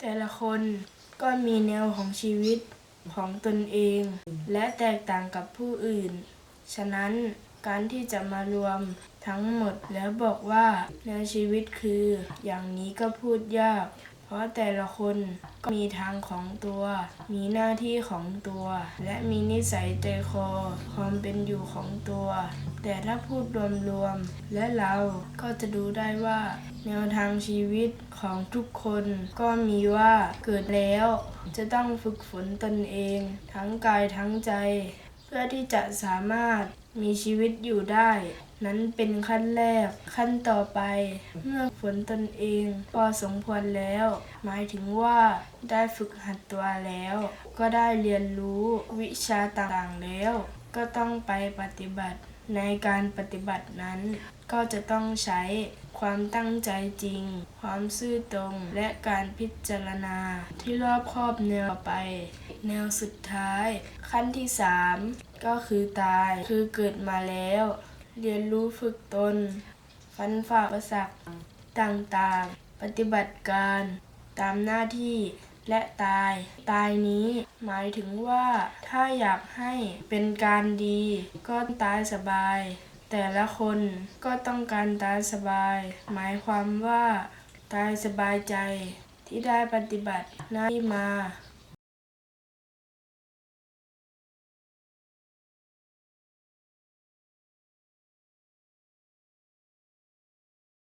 แต่ละคนก็มีแนวของชีวิตของตนเอง และแตกต่างกับผู้อื่น ฉะนั้นการที่จะมารวมทั้งหมดแล้วบอกว่าแนวชีวิตคือ อย่างนี้ก็พูดยาก เพราะแต่ละคนก็มีทางของตัว มีหน้าที่ของตัว และมีนิสัยใจคอ ความเป็นอยู่ของตัว แต่ถ้าพูดรวมๆ และเราก็จะดูได้ว่า แนวทางชีวิตของทุกคนก็มีว่าเกิดแล้ว จะต้องฝึกฝนตนเอง ทั้งกายทั้งใจ พื่อที่จะสามารถมีชีวิตอยู่ได้ นั้นเป็นขั้นแรก ขั้นต่อไป เมื่อฝนตนเองพอสมควรแล้ว หมายถึงว่าได้ฝึกหัดตัวแล้ว ก็ได้เรียนรู้วิชาต่างๆแล้ว ก็ต้องไปปฏิบัติในการปฏิบัตินั้น ก็จะต้องใช้ ความตั้งใจจริง ความซื่อตรง และการพิจารณา ที่รอบครอบแนวไป แนวสุดท้าย ขั้นที่ 3 ก็คือตาย คือเกิดมาแล้ว เรียนรู้ฝึกตน ฟันฝ่าอุปสรรคต่างๆ ปฏิบัติการตามหน้าที่และตาย ตายนี้หมายถึงว่าถ้าอยากให้เป็นการดี ก็ตายสบาย แต่ละคนก็ต้องการตายสบาย หมายความว่า ตายสบายใจที่ได้ปฏิบัติหน้าที่มา